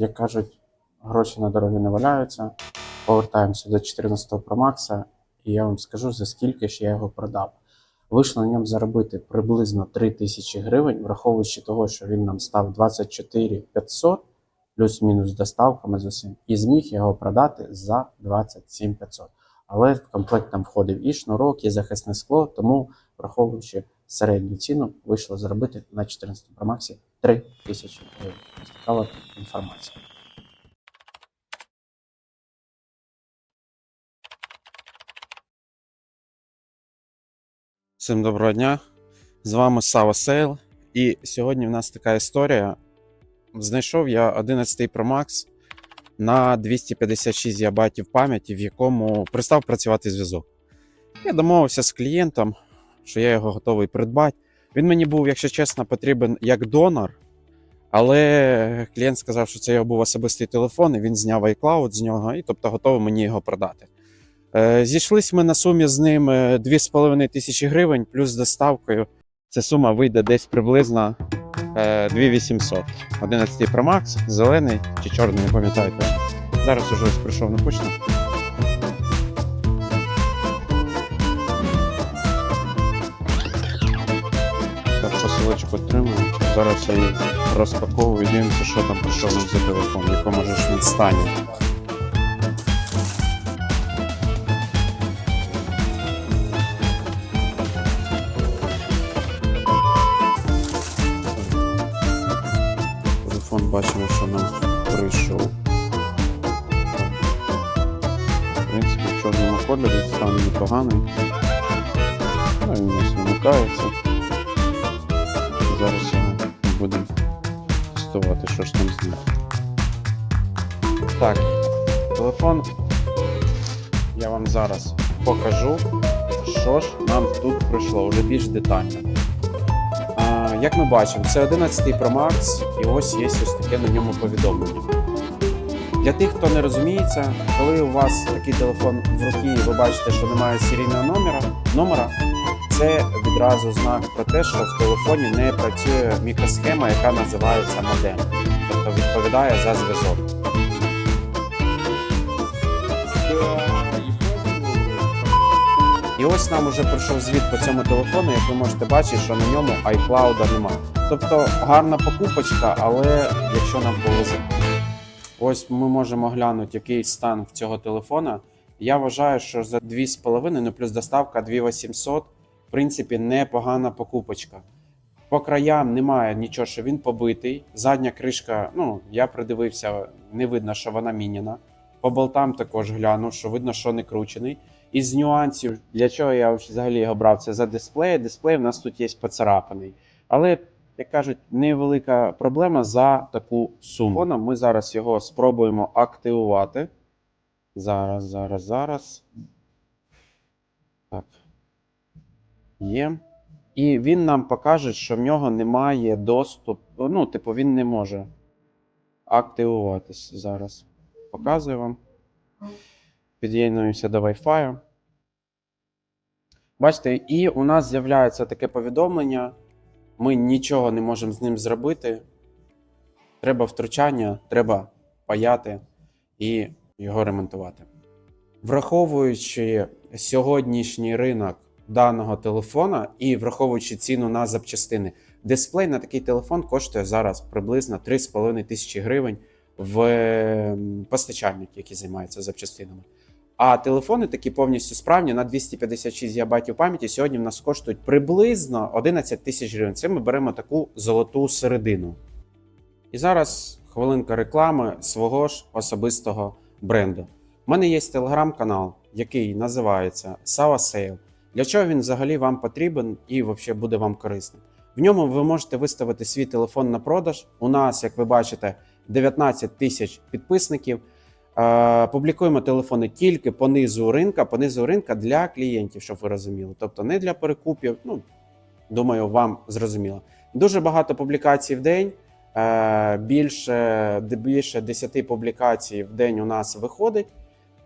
Як кажуть, гроші на дорогі не валяються. Повертаємося до 14 Pro Max, і я вам скажу, за скільки ж я його продав. Вийшло на ньому заробити приблизно 3 тисячі гривень, враховуючи того, що він нам став 24 500, плюс-мінус доставками з усім, і зміг його продати за 27 500. Але в комплект там входив і шнурок, і захисне скло, тому, враховуючи середню ціну, вийшло заробити на 14 Pro Max 3 тисячі гривень. Така інформація. Всім доброго дня! З вами Сава Сейл. І сьогодні в нас така історія. Знайшов я 11 Pro Max на 256 ГБ пам'яті, в якому пристав працювати зв'язок. Я домовився з клієнтом, що я його готовий придбати. Він мені був, якщо чесно, потрібен як донор, але клієнт сказав, що це його був особистий телефон, і він зняв iCloud з нього, і тобто готовий мені його продати. Е, Зійшлись ми на сумі з ним е, 2,5 тисячі гривень плюс доставкою. Ця сума вийде десь приблизно е, 2800. 11 Pro Max, зелений чи чорний, не пам'ятаю. Зараз уже прийшов на почту. Так, посилочку. Зараз я її розпаковую і дивимося, що там прийшов нам за телефон, в якому ж він стані. Телефон бачимо, що нам прийшов. В принципі, в чорному кольорі стан непоганий. Він у нас вимикається. Зараз будемо тестувати, що ж там з ним. Так, телефон я вам зараз покажу, що ж нам тут прийшло вже більш детально. А, Як ми бачимо, це 11 Pro Max, і ось є ось таке на ньому повідомлення. Для тих, хто не розуміється, коли у вас такий телефон в руці, і ви бачите, що немає серійного номера, номера, це відразу знак про те, що в телефоні не працює мікросхема, яка називається модем, тобто відповідає за зв'язок. І ось нам уже прийшов звіт по цьому телефону, як ви можете бачити, що на ньому iCloud немає. Тобто гарна покупочка, але якщо нам повезе. Ось ми можемо глянути, який стан в цього телефона. Я вважаю, що за 2,5, ну плюс доставка 2800, в принципі, непогана покупочка. По краям немає нічого, що він побитий. Задня кришка, ну, я придивився, не видно, що вона міняна. По болтам також гляну, що видно, що не кручений. Із нюансів, для чого я взагалі його брав, це за дисплей. Дисплей в нас тут є поцарапаний. Але, як кажуть, невелика проблема за таку суму. Ми зараз його спробуємо активувати. Зараз, зараз, зараз. Так. Є. І він нам покаже, що в нього немає доступу. Ну, типу, він не може активуватись зараз. Показую вам. Під'єднуємося до Wi-Fi. Бачите, і у нас з'являється таке повідомлення. Ми нічого не можемо з ним зробити. Треба втручання, треба паяти і його ремонтувати. Враховуючи сьогоднішній ринок даного телефона і враховуючи ціну на запчастини, дисплей на такий телефон коштує зараз приблизно 3,5 тисячі гривень в ем, постачальник, який займається запчастинами. А телефони такі повністю справні на 256 ГБ пам'яті сьогодні в нас коштують приблизно 11 тисяч гривень. Це ми беремо таку золоту середину. І зараз хвилинка реклами свого ж особистого бренду. У мене є телеграм-канал, який називається Sava. Для чого він взагалі вам потрібен і взагалі буде вам корисним? В ньому ви можете виставити свій телефон на продаж. У нас, як ви бачите, 19 тисяч підписників. Е, Публікуємо телефони тільки по низу ринка, по низу ринка для клієнтів, щоб ви розуміли. Тобто не для перекупів. Ну, думаю, вам зрозуміло. Дуже багато публікацій в день. Е, Більше, більше 10 публікацій в день у нас виходить.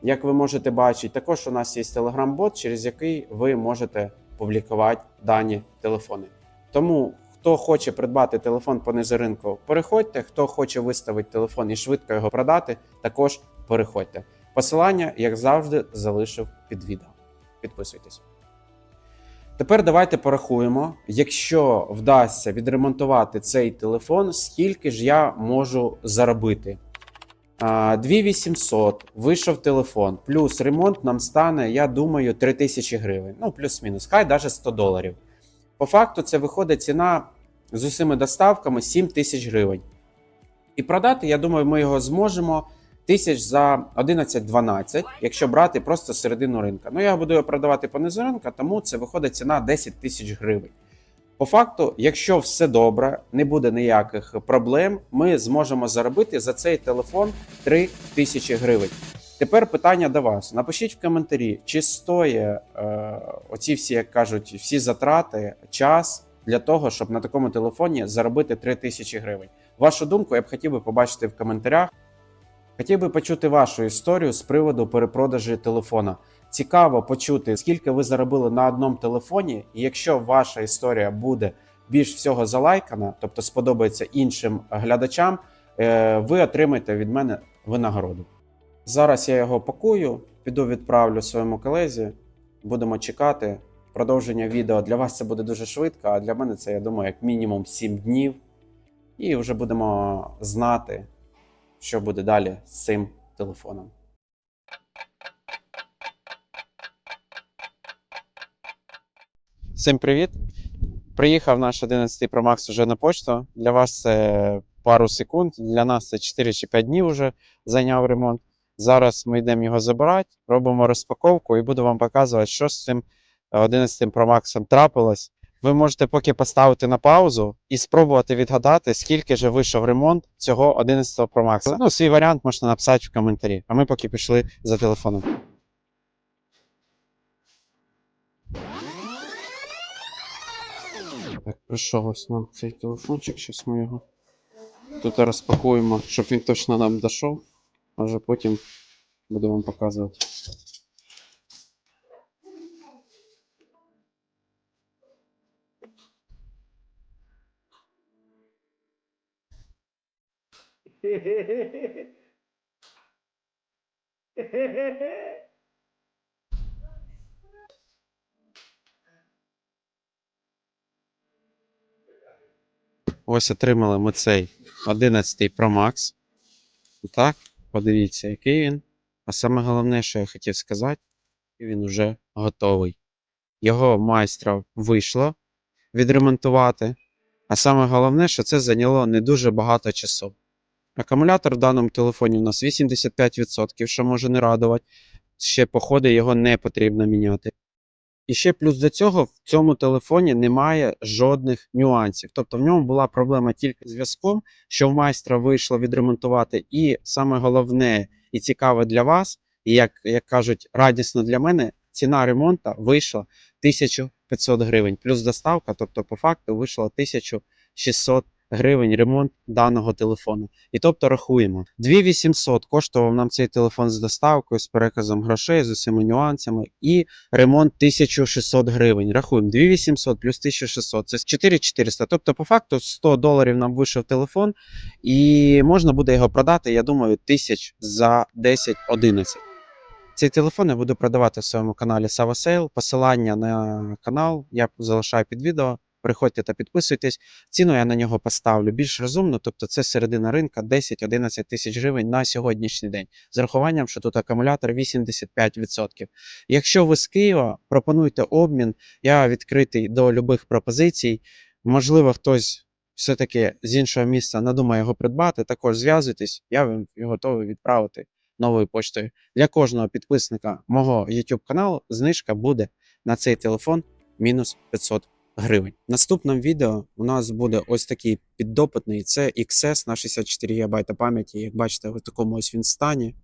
Як ви можете бачити, також у нас є телеграм-бот, через який ви можете публікувати дані телефони. Тому, Хто хоче придбати телефон по низоринку, переходьте. Хто хоче виставити телефон і швидко його продати, також переходьте. Посилання, як завжди, залишив під відео. Підписуйтесь. Тепер давайте порахуємо, якщо вдасться відремонтувати цей телефон, скільки ж я можу заробити. А, 2800 вийшов телефон, плюс ремонт нам стане, я думаю, 3000 гривень. Ну, плюс-мінус, хай навіть 100 доларів. По факту, це виходить ціна з усіма доставками 7 тисяч гривень. І продати, я думаю, ми його зможемо тисяч за 11-12, якщо брати просто середину ринка. Ну, я буду його продавати по низу ринка, тому це виходить ціна 10 тисяч гривень. По факту, якщо все добре, не буде ніяких проблем, ми зможемо заробити за цей телефон 3 тисячі гривень. Тепер питання до вас. Напишіть в коментарі, чи стоїть е, оці всі, як кажуть, всі затрати, час для того, щоб на такому телефоні заробити 3 тисячі гривень. Вашу думку я б хотів би побачити в коментарях. Хотів би почути вашу історію з приводу перепродажі телефона. Цікаво почути, скільки ви заробили на одному телефоні, і якщо ваша історія буде більш всього залайкана, тобто сподобається іншим глядачам, е, ви отримаєте від мене винагороду. Зараз я його пакую, піду відправлю своєму колезі. Будемо чекати. Продовження відео для вас це буде дуже швидко, а для мене це, я думаю, як мінімум 7 днів. І вже будемо знати, що буде далі з цим телефоном. Всім привіт! Приїхав наш 11 Pro Max уже на почту. Для вас це пару секунд, для нас це 4 чи 5 днів вже зайняв ремонт. Зараз ми йдемо його забирати, робимо розпаковку і буду вам показувати, що з цим 11 Pro Max трапилось. Ви можете поки поставити на паузу і спробувати відгадати, скільки же вийшов ремонт цього 11 Pro Max. Ну, свій варіант можна написати в коментарі. А ми поки пішли за телефоном. Так, прийшов ось нам цей телефончик, зараз ми його тут розпакуємо, щоб він точно нам дійшов, а вже потім буду вам показувати. Ось отримали ми цей 11 Pro Max. Так, подивіться, який він. А саме головне, що я хотів сказати, він вже готовий. Його майстра вийшло відремонтувати. А саме головне, що це зайняло не дуже багато часу. Акумулятор в даному телефоні у нас 85%, що може не радувати. Ще, походи, його не потрібно міняти. І ще плюс до цього в цьому телефоні немає жодних нюансів. Тобто в ньому була проблема тільки зв'язком, що в майстра вийшло відремонтувати. І саме головне і цікаве для вас, і як, як кажуть, радісно для мене, ціна ремонту вийшла 1500 гривень. Плюс доставка, тобто, по факту, вийшло 1600 гривень ремонт даного телефону. І тобто рахуємо. 2800 коштував нам цей телефон з доставкою, з переказом грошей, з усіма нюансами, і ремонт 1600 гривень. Рахуємо 2800 плюс 1600 це 4400. Тобто, по факту, 100 доларів нам вийшов телефон, і можна буде його продати, я думаю, тисяч за 10-11. Цей телефон я буду продавати в своєму каналі Sava. Посилання на канал я залишаю під відео. Приходьте та підписуйтесь. Ціну я на нього поставлю більш розумно, тобто це середина ринка 10-11 тисяч гривень на сьогоднішній день. З рахуванням, що тут акумулятор 85%. Якщо ви з Києва, пропонуйте обмін. Я відкритий до любих пропозицій. Можливо, хтось все-таки з іншого міста надумає його придбати. Також зв'язуйтесь, я вам готовий відправити новою поштою. Для кожного підписника мого YouTube каналу знижка буде на цей телефон мінус 500 гривень. В наступному відео у нас буде ось такий піддопитний. Це XS на 64 ГБ пам'яті. Як бачите, в такому ось він стані.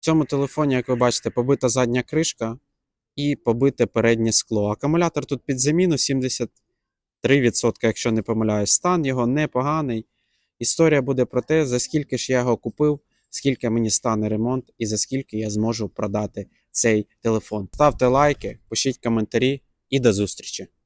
В цьому телефоні, як ви бачите, побита задня кришка і побите переднє скло. Акумулятор тут під заміну 73%, якщо не помиляюсь. Стан його непоганий. Історія буде про те, за скільки ж я його купив, скільки мені стане ремонт і за скільки я зможу продати цей телефон. Ставте лайки, пишіть коментарі і до зустрічі!